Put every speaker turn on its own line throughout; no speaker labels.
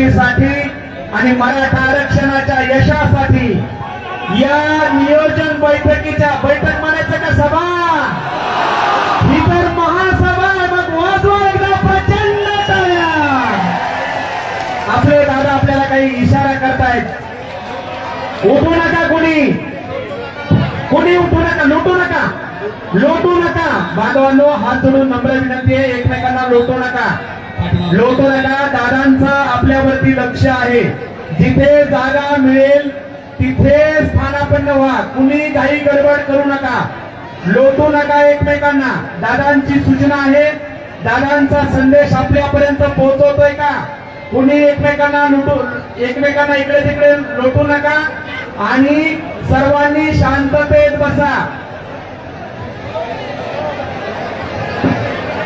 मुक्तीसाठी आणि मराठा आरक्षणाच्या यशासाठी या नियोजन बैठकीच्या बैठक म्हणायचं का सभा? ही तर महासभा मग वाजवा एकदा प्रचंड आपले दादा आपल्याला काही इशारा करतायत. उठू नका कोणी. कोणी उठू नका लुटू नका. लोटू नका. बांधवांनो हात जोडून नम्र विनंती आहे एकमेकांना लोटू नका. लोटू दादांचा आपल्यावरती लक्ष आहे. जिथे जागा मिळेल तिथे स्थानापन्न व्हा. कुणी काही गडबड करू नका. लोटू नका एकमेकांना. दादांची सूचना आहे. दादांचा संदेश आपल्यापर्यंत पोहोचवतोय का? कुणी एकमेकांना लुटू एकमेकांना इकडे तिकडे लोटू नका. आणि सर्वांनी शांततेत बसा.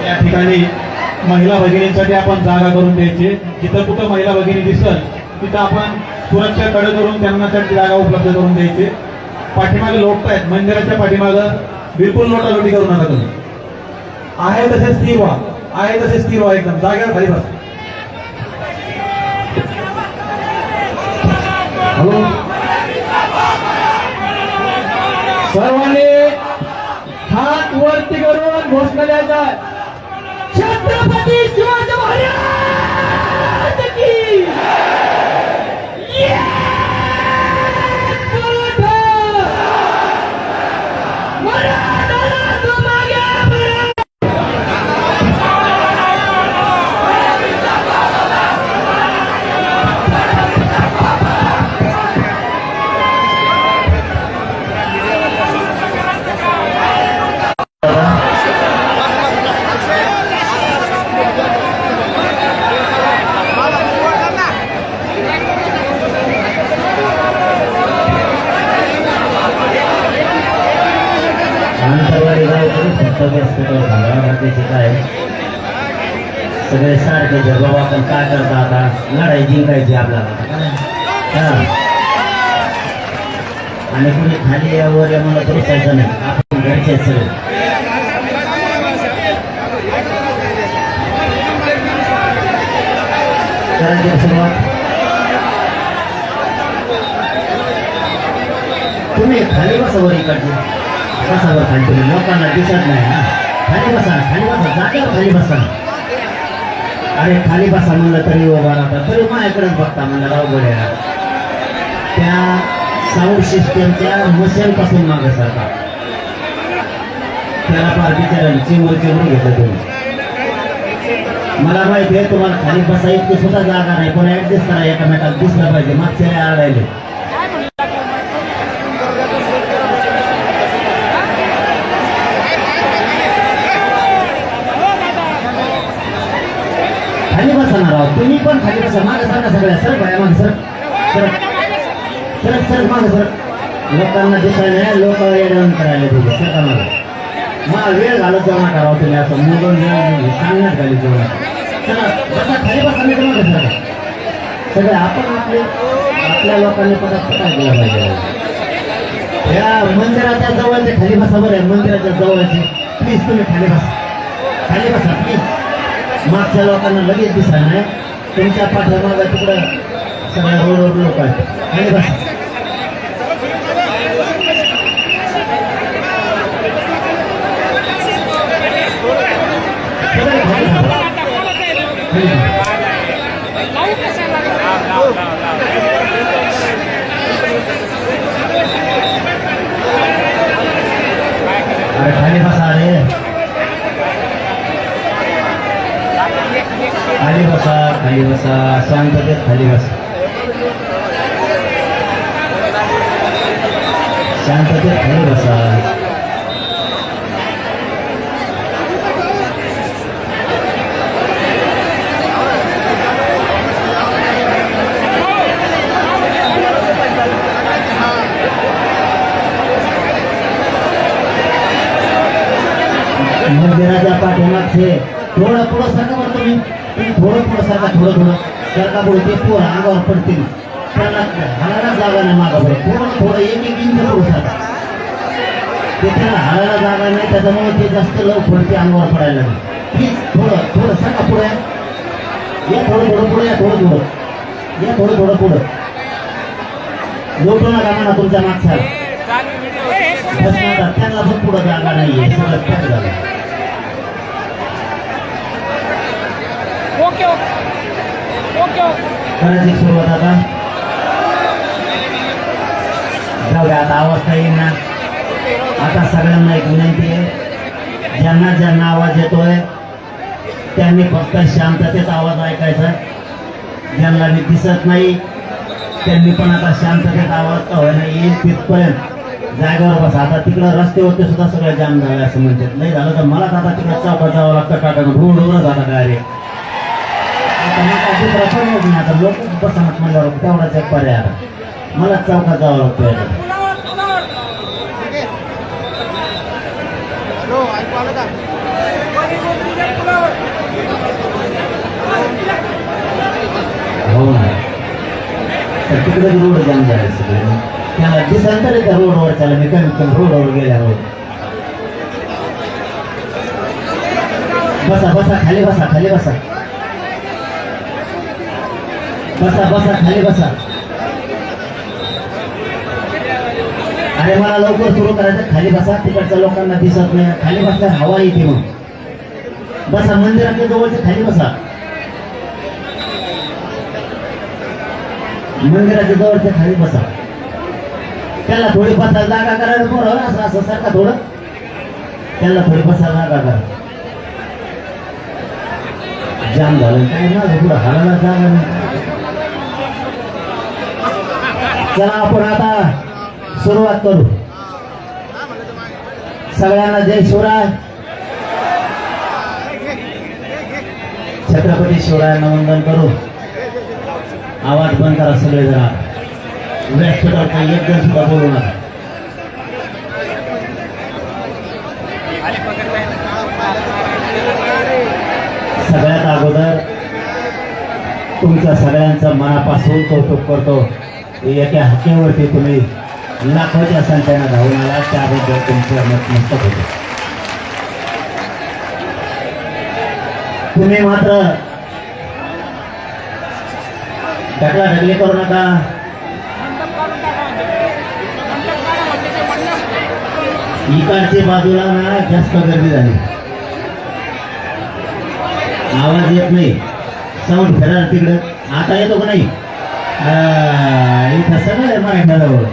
या ठिकाणी महिला भगिनींसाठी आपण जागा करून द्यायची. जिथं कुठं महिला भगिनी दिसल तिथं आपण सुरक्षा कडे करून त्यांना त्या जागा उपलब्ध करून द्यायची. पाठीमागे लोटतायत मंदिराच्या पाठीमागं बिलकुल लोटालोटी करू नका तुम्ही. आहे तसे स्थिर व्हा आहे तसे स्थिर व्हा एकदम. जागेवर खाली बस. हॅलो?
सर्वांनी हात वरती करून घोषणा द्यायचा
गावातून फक्त हॉस्पिटल झाला आहे सगळे सारखे जे बाबा आपण काय करता आता लढाई जिंकायची आपल्याला. हा. आणि कुणी खाली यावर या मला बसायचं नाही आपण घरचे सगळे. सुरुवात तुम्ही खाली बसा वर इकडचे. बसावर खाली तुम्ही लोकांना दिसत नाही ना खाली बसा खाली बसा जागेवर खाली बसा अरे खाली बसा म्हणलं तरी उभा राहता तरी माझ्याकडेच बघता म्हणलं राव गड्या त्या साऊंड सिस्टमच्या मशीन पासून मागे सरका त्याला फार बिचारायला चिमूर चिमूर घेतलं तुम्ही मला माहिती आहे तुम्हाला खाली बसा इतकी सुद्धा जागा नाही. पण ऍडजस्ट करा एकामेकाला दिसलं पाहिजे. मागच्या आडायले. खाली बसणार आहोत. तुम्ही पण खाली बसा. मागे सांगा सगळ्या. सर बाया मागे सर सर सर मागे सर लोकांना दिसायला नाही लोक येऊन करायला तुझे सरका मला वेळ घालत जाऊ करावं तुम्ही. असं मुलं सांगण्यात घाली जाऊ चला बसा. खाली बसा मी तुम्हाला सर सगळे आपण आपले आपल्या लोकांनी पदार्थ काय दिला पाहिजे? या मंदिराच्या जवळचे खाली बसा बरं. मंदिराच्या जवळचे. प्लीज तुम्ही खाली बसा. खाली बसा प्लीज मागच्या लोकांना लगेच दिसा नाही तुमच्या पाठीमागं तिकडं सगळ्या रोडवर लोक आहेत खाली बसा सगळे खाली बसा. खाली बसा. अरे खाली बसा रे खाली बसा खाली बसा शांततेत खाली बसा शांततेत खाली बसा मंदिराच्या पाठीमागचे थोडं पुढं सांगा बरं तुम्ही. तुम्ही थोडं पुढं सरका थोडं थोडं. सरका पुढं ते पोर अंगावर पडतील. त्यांना हालायला जागा नाही मागं पुढं. थोडं थोडं एक एक इंच ते त्याला हालायला जागा नाही त्याच्यामुळे ते जास्त लवकर ते अंगावर पडायला. प्लीज थोडं थोडं सरका पुढे या. थोडं थोडं पुढे या थोडं थोडं. या थोडं थोडं पुढं. लोटू नका म्हणा तुमच्या मागच्या. बसणार त्यांना पण पुढं जागा नाहीये सगळं पॅक झालं करायची सुरुवात आता जाऊया आता आवाज काही येईल ना आता सगळ्यांना एक विनंती आहे ज्यांना ज्यांना आवाज येतोय त्यांनी फक्त शांततेत आवाज ऐकायचा ज्यांना मी दिसत नाही त्यांनी पण आता शांततेत आवाज का होईना येईल तिथपर्यंत जागेवर बसा आता तिकडं रस्त्यावरती सुद्धा सगळं जाम झालं असं म्हणतात नाही झालं तर मला आता तिकडं चौकात जावं लागतं काटा रोडवर जाता डायरेक्ट त्यांना मग काय दुसरा पर्याय नाही आता लोक बसा म्हणल्यावर तेवढाच एक पर्याय आला मला चौकात जावं लागतं हो ना तर तिकडे रोड जाम झाले सगळे त्याला दिसांतर त्या रोडवर त्याला मी कमीत कमी रोडवर गेल्यावर बसा बसा खाली बसा खाली बसा. बसा बसा खाली बसा. अरे मला लवकर सुरू करायचं खाली बसा. तिकडच्या लोकांना दिसत नाही. खाली बसल्या हवा येते मग. बसा मंदिराच्या जवळच्या खाली बसा. मंदिराच्या जवळच्या खाली बसा. त्याला थोडी बसायला जागा करायला बरं असं असं सारखा थोडं. त्याला थोडी बसायला जागा करा. जाम झालं. काय माझं पुढं हालायला जागा नाही. चला आपण आता सुरुवात करू. सगळ्यांना जय शिवराय. छत्रपती शिवरायांना वंदन करू. आवाज बंद करा सगळे जरा. व्यासपीठावर काही एक जण सुद्धा बोलू नका. सगळ्यात अगोदर तुमच्या सगळ्यांचं मनापासून कौतुक करतो. एका हक्यावरती तुम्ही लाखोच्या संख्येनं धावून आला त्याबद्दल तुमचं मत नतमस्तक होतो. तुम्ही मात्र ढकला ढकली करू नका. इकडची बाजूला ना जास्त गर्दी झाली. आवाज येत नाही. साऊंड फिरा तिकडं. आता येतो का नाही? इथं सगळं आहे माझ्याजवळ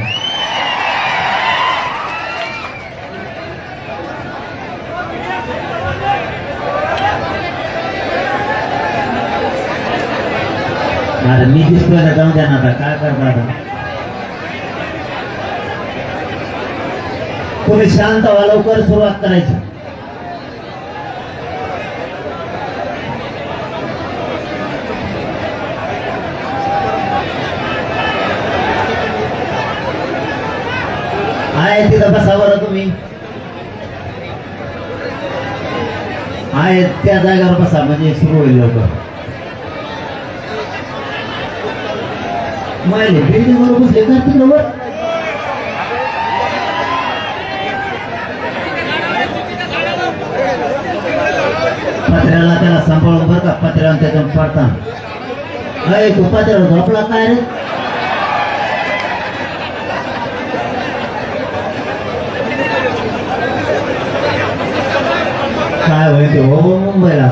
मी दिसतोय ना जाऊ द्या ना आता काय करता आता तुम्ही शांत व्हा लवकर सुरुवात करायची आहे तिथं बसा बरं तुम्ही आहे त्या जागेवर बसा म्हणजे सुरू होईल लवकर माहिले बिल्डिंग वर बसले का तिकडं वर पत्र्याला त्याला सांभाळून बरं का पत्र्याला त्याच्यात पडता अय तू पत्र्यावर झोपला काय रे काय होईल ते हो मुंबईला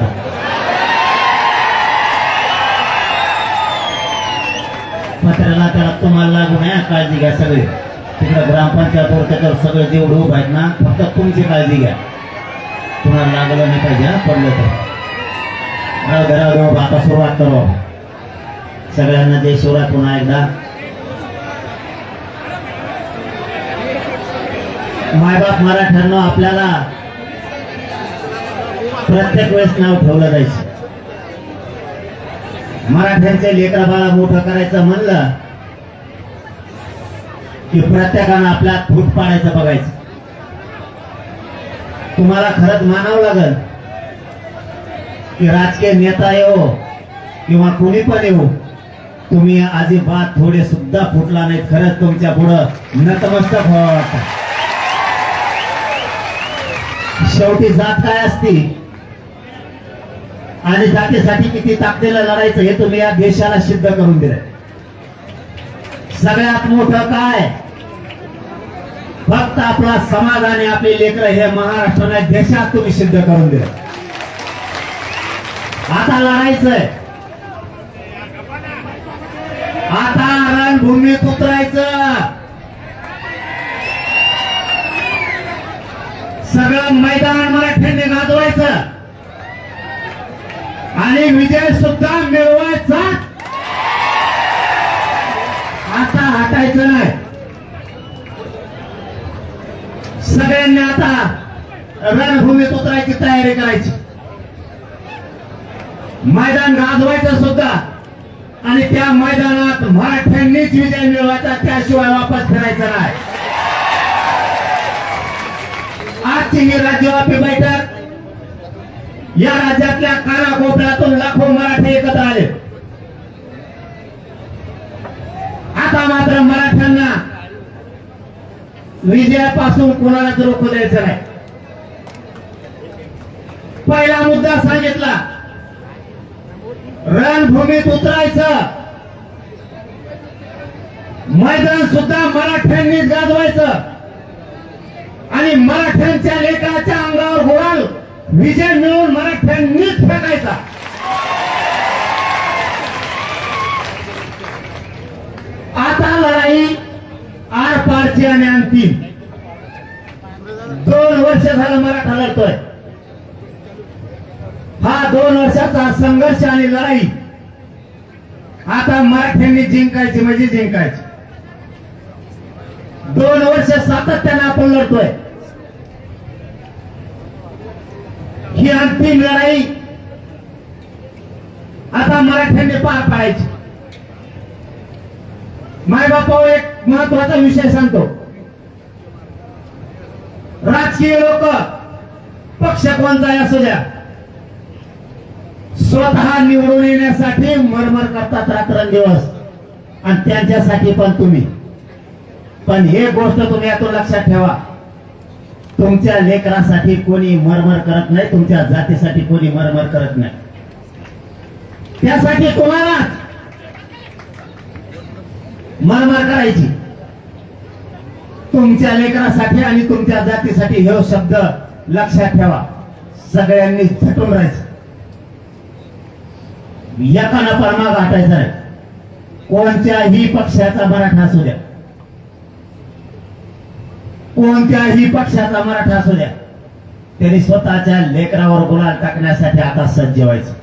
पत्र्याला त्याला तुम्हाला लागू नये काळजी घ्या सगळे तिकडे ग्रामपंचायतवर त्याच्यावर सगळे जेवढे उभं आहेत ना फक्त तुमची काळजी घ्या तुम्हाला लागलं नाही पाहिजे हा पडलं तर राव घरा राव आता सुरुवात करू सगळ्यांना जय शिवराय पुन्हा एकदा मायबाप मराठ्यांना आपल्याला प्रत्येक वेळेस नाव ठेवलं जायचं. मराठ्यांचे लेकरा बाळा मोठं करायचं म्हणलं की प्रत्येकानं आपल्या फूट पाडायचं बघायचं. तुम्हाला खरंच मानावं लागल की राजकीय नेता येऊ किंवा कोणी पण येऊ तुम्ही अजिबात थोडे सुद्धा फुटला नाहीत. खरंच तुमच्या पुढं नतमस्तक व्हावं शेवटी जात काय असती? आणि जातीसाठी किती ताकदीला लढायचं हे तुम्ही या देशाला सिद्ध करून दिलंय. सगळ्यात मोठं काय? फक्त आपला समाज आणि आपले लेकर हे महाराष्ट्राने देशात तुम्ही सिद्ध करून दिलं आता लढायचंय. आता रणभूमीत उतरायचं. सगळं मैदान मराठ्यांनी गाजवायचं. आणि विजय सुद्धा मिळवायचा? आता हटायचं नाही. सगळ्यांनी आता रणभूमीत उतरायची तयारी करायची. मैदान गाजवायचं सुद्धा. आणि त्या मैदानात मराठ्यांनीच विजय मिळवायचा त्याशिवाय वापस फिरायचं नाही. आजची ही राज्यव्यापी बैठक या राज्यातल्या कानाकोपऱ्यातून लाखो मराठी एकत्र आले. आता मात्र मराठ्यांना विजयापासून कोणालाच रोखू द्यायचं नाही. पहिला मुद्दा सांगितला. रणभूमीत उतरायचं. मैदान सुद्धा मराठ्यांनीच गाजवायचं. आणि मराठ्यांच्या लेकराच्या अंगावर गोळाल विजय मिळवून मराठ्यांनीच फेकायचा आता लढाई आर पारची आणि अंतिम. दोन वर्ष झालं मराठा लढतोय. हा दोन वर्षाचा संघर्ष आणि लढाई. आता मराठ्यांनी जिंकायची म्हणजे जिंकायची. दोन वर्ष सातत्याने आपण लढतोय. ही अंतिम लढाई आता मराठ्यांनी पार पाडायची. मायबापावर एक महत्त्वाचा विषय सांगतो. राजकीय लोक पक्ष कोणताही असू द्या. स्वतः निवडून येण्यासाठी मरमर करतात रात्रंदिवस. आणि त्यांच्यासाठी पण तुम्ही. पण हे गोष्ट तुम्ही यातून लक्षात ठेवा. तुमच्या लेकरासाठी कोणी मरमर करत नाही तुमच्या जातीसाठी कोणी मरमर करत नाही. त्यासाठी तुम्हाला मरमर करायची. तुमच्या लेकरासाठी आणि तुमच्या जातीसाठी हे शब्द लक्षात ठेवा. सगळ्यांनी झटून राहायचं. एकानं परमाग हटायचा कोणत्याही पक्षाचा मराठा असू द्या. कोणत्याही पक्षाचा मराठा असू द्या. त्यांनी स्वतःच्या लेकरावर गुलाल टाकण्यासाठी आता सज्ज व्हायचं.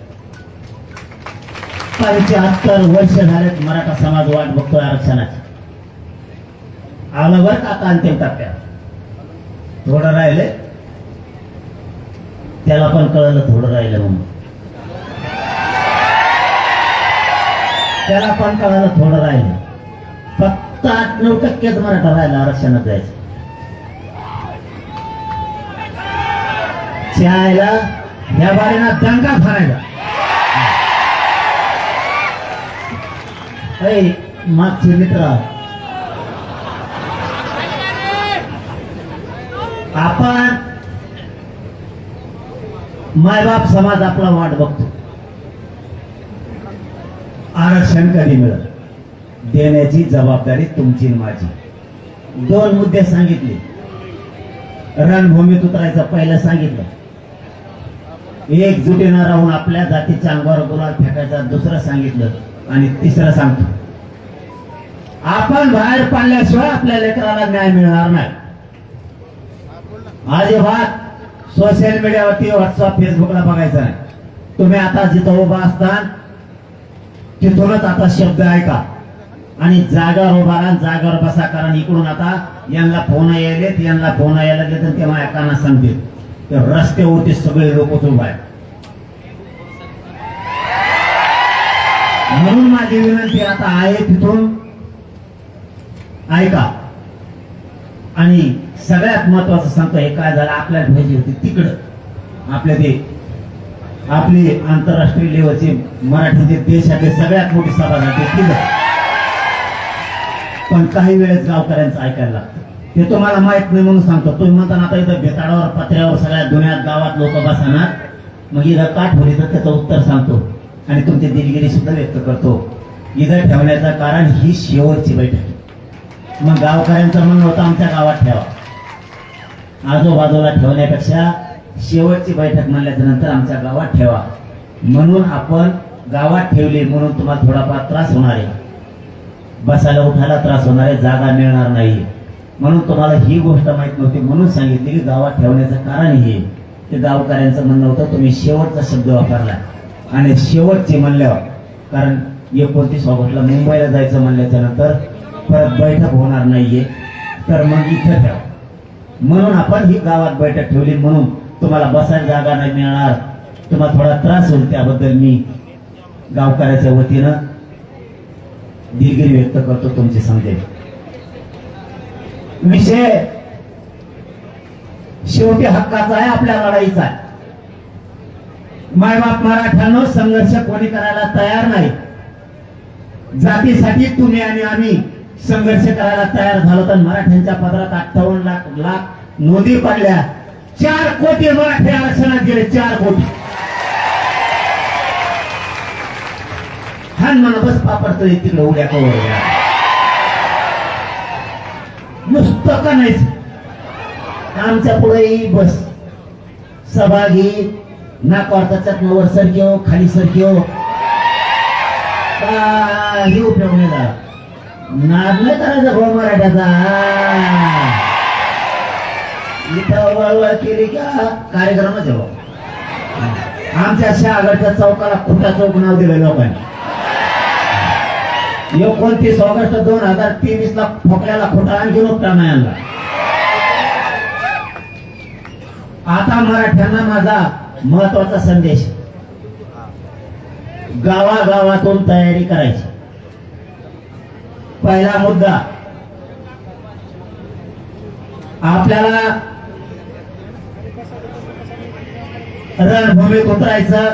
पंच्याहत्तर वर्ष झालेत मराठा समाज वाट बघतोय आरक्षणाची. आलं बरं का आता अंतिम टप्प्यात? थोडं राहिले? त्याला पण कळलं थोडं राहिलं म्हणून. त्याला पण कळालं थोडं राहिलं. फक्त आठ नऊ टक्केच मराठा राहिला आरक्षणात जायचं. शाळेला या बारीना दंगा फारायला. ऐ मागचे मित्र. आपण मायबाप समाज आपला वाट बघतो. आरक्षण कधी मिळत? देण्याची जबाबदारी तुमची माझी. दोन मुद्दे सांगितले. रणभूमीत उतरायचं पहिलं सांगितलं. एकजुटीनं राहून आपल्या जातीच्या अंगावर गुलाल फेकायचा दुसरं सांगितलं आणि तिसरं सांगतो. आपण बाहेर पाडल्याशिवाय आपल्या लेकराला न्याय मिळणार नाही. अजिबात सोशल मीडियावरती व्हॉट्सअप फेसबुकला बघायचं नाही. तुम्ही आता जिथं उभा असता तिथूनच आता शब्द ऐका. आणि जागावर उभा राहा जागावर बसा कारण इकडून आता यांना फोन यायलेत यांना फोन यायला देत तर ते माझ्या कानात सांगतील. तर रस्त्यावरती सगळे लोक उभा आहेत म्हणून माझी विनंती आता आहे तिथून ऐका. आणि सगळ्यात महत्वाचं सांगतो हे काय झालं? आपल्याला पाहिजे होती तिकडं. आपल्या ते आपली आंतरराष्ट्रीय लेवलची मराठीचे देशातली सगळ्यात मोठी सभा झाली तिथं. पण काही वेळेस गावकऱ्यांचं ऐकायला लागतं. हे तुम्हाला माहीत नाही म्हणून सांगतो. तुम्ही म्हणता आता इथं बेताडावर पत्र्यावर सगळ्या दुनियात गावात लोक बसणार. मग इथं का ठेवली तर त्याचं उत्तर सांगतो. आणि तुमची दिलगिरी सुद्धा व्यक्त करतो. इथं ठेवण्याचं कारण ही शेवटची बैठक मग गावकऱ्यांचं म्हणणं होतं आमच्या गावात ठेवा. आजूबाजूला ठेवण्यापेक्षा शेवटची बैठक म्हणल्याच्या नंतर आमच्या गावात ठेवा. म्हणून आपण गावात ठेवली म्हणून तुम्हाला थोडाफार त्रास होणार आहे. बसायला उठायला त्रास होणार आहे जागा मिळणार नाही. म्हणून तुम्हाला ही गोष्ट माहीत नव्हती म्हणून सांगितली की गावात ठेवण्याचं कारण हे. ते गावकऱ्यांचं म्हणणं होतं तुम्ही शेवटचा शब्द वापरला. आणि शेवटचे म्हणल्यावर कारण एकोणतीस ऑगस्टला मुंबईला जायचं म्हणल्याच्या नंतर परत बैठक होणार नाहीये. तर मग इथं ठेवा. म्हणून आपण ही गावात बैठक ठेवली म्हणून तुम्हाला बसायला जागा नाही मिळणार. तुम्हाला थोडा त्रास होईल त्याबद्दल मी गावकऱ्याच्या वतीनं दिलगिरी व्यक्त करतो तुमचे संदेश विषय शेवटी हक्काचा आहे आपल्या लढाईचा आहे. मायबाप मराठ्यानं संघर्ष कोणी करायला तयार नाही. जातीसाठी तुम्ही आणि आम्ही संघर्ष करायला तयार झालो तर मराठ्यांच्या पदरात अठ्ठावन्न लाख लाख नोंदी पडल्या. चार कोटी मराठे आरक्षणात गेले चार कोटी. हा म्हणा बस पापडतो तिकडे उड्या कवड्या तो का नाहीच आमच्या पुढे बस. सभा घे. नाकावर चटणं वर सरक्यो खाली सरक्यो काही उपयोग नाही झाला. नाद नाही करायचा भाऊ मराठ्याचा. इथं वळवळ केली का कार्यक्रमच आहे भाऊ आमच्या शहागडच्या चौकाला खुटा चौक नाव दिलं लोकांनी. एकोणतीस ऑगस्ट दोन हजार तेवीस ला खोकल्याला खोटा आणखी उपटा आता मराठ्यांना माझा महत्त्वाचा संदेश. गावागावातून तयारी करायची. पहिला मुद्दा. आपल्याला रणभूमीत उतरायचं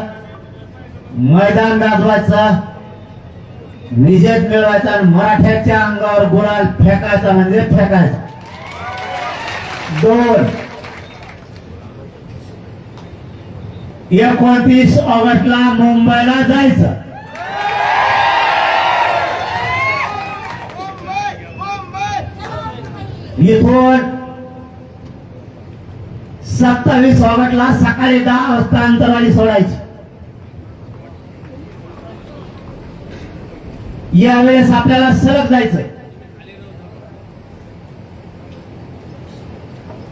मैदान गाजवायचं विजय मिळवायचा आणि मराठ्याच्या अंगावर गुलाल फेकायचा म्हणजे फेकायचा. दोन. एकोणतीस ऑगस्टला मुंबईला जायचं. इथून सत्तावीस ऑगस्टला सकाळी दहा वाजता अंतरवाली सोडायची. यावेळेस आपल्याला सलग जायचंय.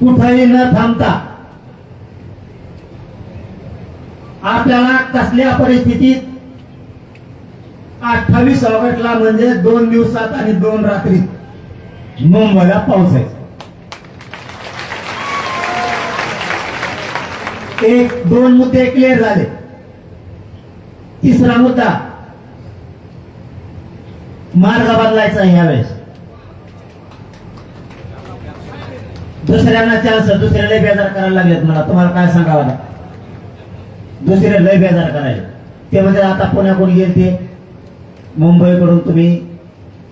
कुठेही न थांबता आपल्याला कसल्या परिस्थितीत अठ्ठावीस ऑगस्टला म्हणजे दोन दिवसात आणि दोन रात्रीत. मुंबईला पावसायचं एक दोन मुद्दे क्लिअर झाले. तिसरा मुद्दा मार्ग बदलायचा यावेळेस. दुसऱ्यांना चान्स दुसरे लय बेजार करायला लागलेत मला. तुम्हाला काय सांगावं लागत दुसरे लय बेजार करायचे ते म्हणजे आता पुण्याकडून येईल ते? मुंबईकडून तुम्ही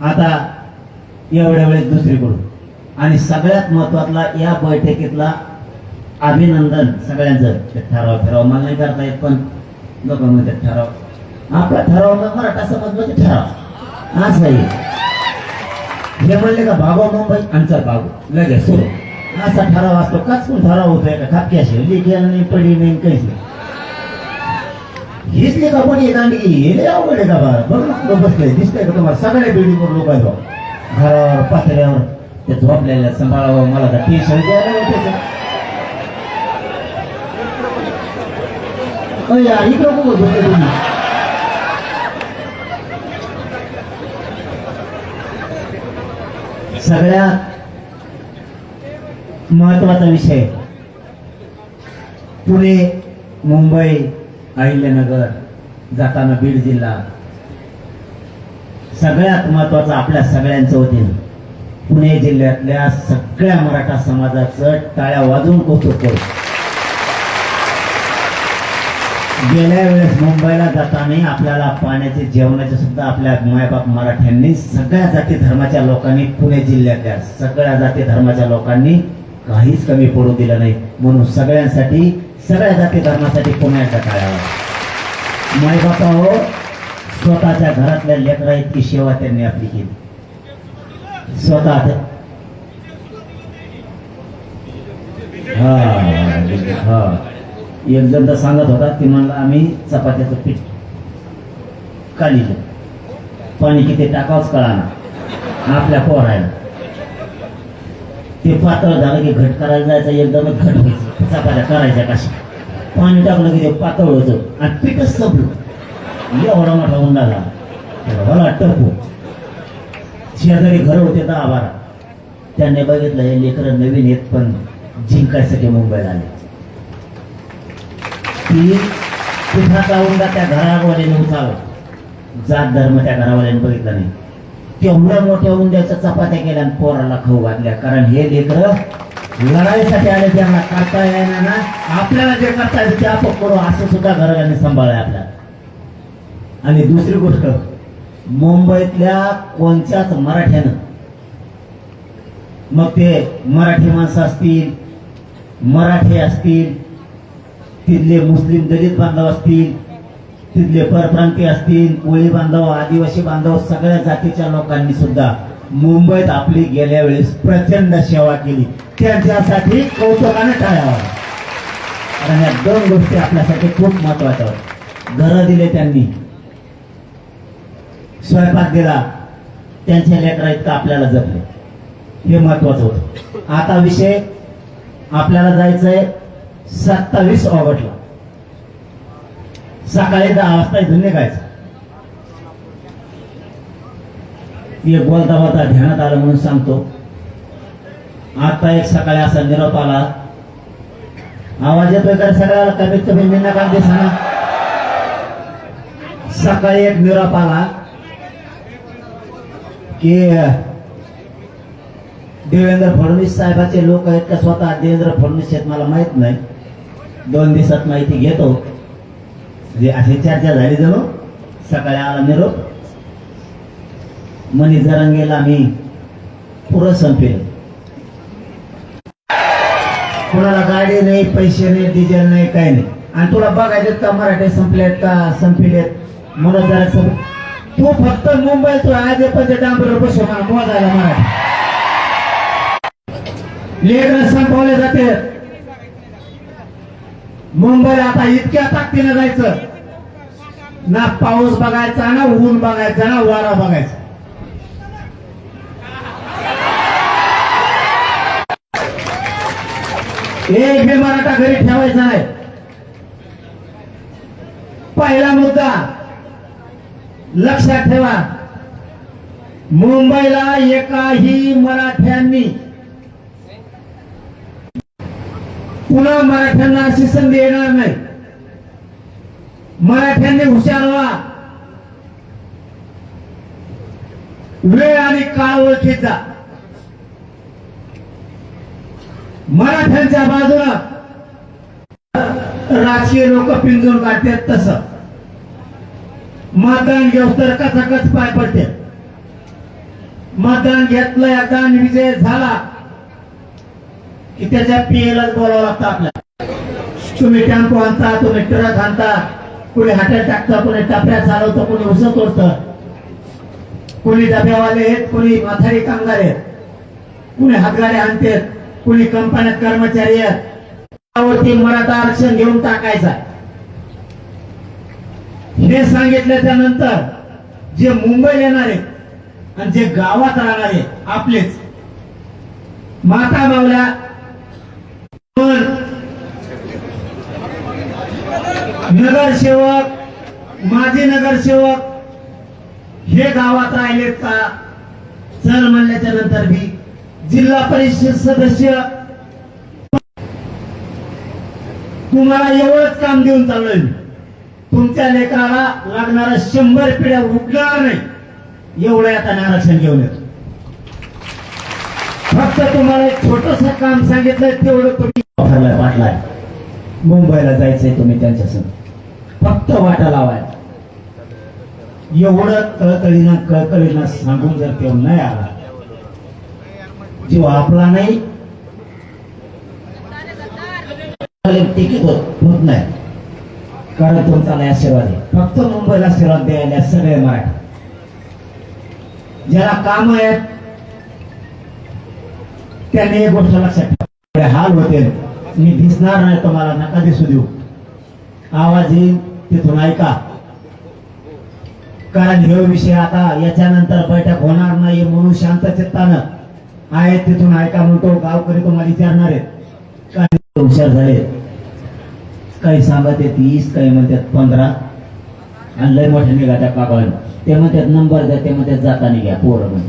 आता एवढ्या वेळेस दुसरीकडून. आणि सगळ्यात महत्वातला या बैठकीतला अभिनंदन सगळ्यांचं. ठराव ठराव मला नाही करता येत पण लोक ठराव. आपला ठराव मराठा समाज म्हणजे ठराव. असं आहे हे म्हणले का भागो मुंबई आमचा भागो. लगेच सुरू. असा ठराव असतो. काच कोण ठराव होतोय का? खापकी अशी लिखी नाही पडी नाही काहीच नाही. हीच लेखा पण एक अंडी हे लय आहे का बा? बघ ना बसलंय दिसतंय का तुम्हाला? सगळ्या बिल्डिंगवर लोक आहे घरावर पातळ्यावर ते झोपलेल्या सांभाळावं. मला तर टी शर्ट द्यायला होते इकडं कुठं झोपले तुम्ही सगळ्यात महत्त्वाचा विषय. पुणे मुंबई अहिल्यानगर जाताना बीड जिल्हा. सगळ्यात महत्वाचं आपल्या सगळ्यांचं वतीनं पुणे जिल्ह्यातल्या सगळ्या मराठा समाजाचं टाळ्या वाजवून कौतुक करू गेल्या वेळेस मुंबईला जाताना आपल्याला पाण्याचे जेवणाचे सुद्धा आपल्या मायबाप मराठ्यांनी सगळ्या जाती धर्माच्या लोकांनी पुणे जिल्ह्यातल्या सगळ्या जाती धर्माच्या लोकांनी काहीच कमी पडू दिलं नाही. म्हणून सगळ्यांसाठी सगळ्या जाती धर्मासाठी पुन्हा एकदा मायबापा हो स्वतःच्या घरातल्या लेकरा इतकी सेवा त्यांनी आपली केली. स्वतः हा हा. एक जण तर सांगत होता की म्हणला आम्ही चपात्याचं पीठ काढली पाणी किती टाकावंच कळाला आपल्या पोरायला. ते पातळ झालं की घट करायला जायचं एकदमच घट व्हायचं. चपात्या करायच्या कशा? पाणी टाकलं की ते पातळ होतं आणि पीठच संपलं. एवढा मोठा उंडाला मला टपू. शेजारी घर होते दहा बारा. त्यांनी बघितलं हे लेकरं नवीन येत पण जिंकायसाठी मुंबईला आले. की पिठाचा उंडा त्या घरावाल्याने उचाव जात धर्म त्या घरावाल्याने बघितला नाही. तेवढ्या मोठ्या उंड्याच्या चपात्या केल्या आणि पोराला खाऊ घातल्या. कारण हे लेकर लढाईसाठी आले त्यांना करता येणार ना. आपल्याला जे करता येईल ते आपण करू. असं सुद्धा घराने सांभाळलं आपल्याला. आणि दुसरी गोष्ट मुंबईतल्या कोणत्याच मराठ्यानं मग ते मराठी माणसं असतील मराठी असतील तिथले मुस्लिम दलित बांधव असतील तिथले परप्रांती असतील कोळी बांधव आदिवासी बांधव सगळ्या जातीच्या लोकांनी सुद्धा मुंबईत आपली गेल्या वेळेस प्रचंड सेवा केली. त्यांच्यासाठी कौतुकाने टाळावा. कारण या दोन गोष्टी आपल्यासाठी खूप महत्त्वाच्या घरं दिले त्यांनी. स्वयंपाक दिला. त्यांच्या लेकरा इतकं आपल्याला जपले. हे महत्वाचं होतं. आता विषय आपल्याला जायचंय सत्तावीस ऑगस्टला. सकाळी दहा वाजता इथून निघायचं. एक बोलता बोलता ध्यानात आलं म्हणून सांगतो आता एक सकाळी असा निरोप आला. आवाज येतोय का सगळ्याला? कमीत कमी निन्ना काम दिसना सकाळी एक निरोप आला की देवेंद्र फडणवीस साहेबाचे लोक आहेत का स्वतः? देवेंद्र फडणवीस आहेत मला माहीत नाही. दोन दिवसात माहिती घेतो. जे अशी चर्चा झाली जणू. सकाळी आला निरोप. मनी जरंगेला मी पुरं संपेल. कोणाला गाडी नाही पैसे नाही डिझेल नाही काही नाही. आणि तुला बघायचे का मराठी संपलेत का संपलेत? म्हणून जरा संप तू फक्त मुंबई तू आज पण डांबर बसू मला मोजायला मराठी. लेकर संपवले जाते. मुंबईला आता इतक्या ताकदीनं जायचं. ना पाऊस बघायचा ना ऊन बघायचा ना वारा बघायचा. एक बी मराठा घरी ठेवायचा नाही. पहिला मुद्दा लक्षात ठेवा. मुंबईला एकाही मराठ्यांनी पुन्हा मराठ्यांना अशी संधी येणार नाही. मराठ्यांनी हुशार व्हा. वेळ आणि काळ ओळखीत जा. मराठ्यांच्या बाजूला राजकीय लोक पिंजून काढतात तस. मतदान घेऊ तर कचाकच पाय पडते. मतदान घेतलं एकदा विजय झाला. की त्याच्या पीएलाच बोलावं लागतं आपल्याला. तुम्ही टॅम्पो आणता तुम्ही ट्रक आणता कुणी हाट्यात टाकतं कुणी टपऱ्या चालवतं कुणी उसत तोडत. कुणी डब्यावाले आहेत कुणी माथारी कामगार आहेत. कुणी हातगाड्या आणतात कुणी कंपन्यात कर्मचारी आहेत. त्यावरती मराठा आरक्षण घेऊन टाकायचा. हे सांगितल्याच्या नंतर जे मुंबई येणारे आणि जे गावात राहणारे आपलेच. माता मावल्या पण नगरसेवक माजी नगरसेवक हे गावात राहिलेत का? चल म्हणल्याच्या नंतर मी जिल्हा परिषद सदस्य. तुम्हाला एवढंच काम देऊन चाललोय तुमच्या लेकराला लागणारा शंभर पिढ्या उठणार नाही. एवढं आता आरक्षण घेऊन येतो. फक्त तुम्हाला एक छोटस काम सांगितलंय तेवढं तुम्ही वाटलाय मुंबईला जायचंय तुम्ही त्यांच्यासमोर. फक्त वाटा लावाय एवढं कळकळीनं कळकळीनं सांगून जर तो नाही आला जीव आपला नाही. तिकीट होत होत नाही. कारण तुमचा नाही आशीर्वाद आहे. फक्त मुंबईला आशीर्वाद द्यायला सगळे मराठी. ज्याला काम आहेत त्याने एक गोष्ट लक्षात ठेवा. हाल होते. मी दिसणार नाही तुम्हाला नका दिसू देऊ. आवाज येईल. तिथून ऐका कारण हे विषय आता याच्यानंतर बैठक होणार नाही म्हणून शांत चित्तानं आहे तिथून ऐका म्हणतो गावकरी तुम्हाला विचारणार आहेत काही हुशार झाले. काही सांगत आहे तीस काही म्हणतात पंधरा. आणि लय मोठे निघा त्या कागद ते म्हणतात नंबर द्या ते म्हणतात जाता निघा पोरं म्हणजे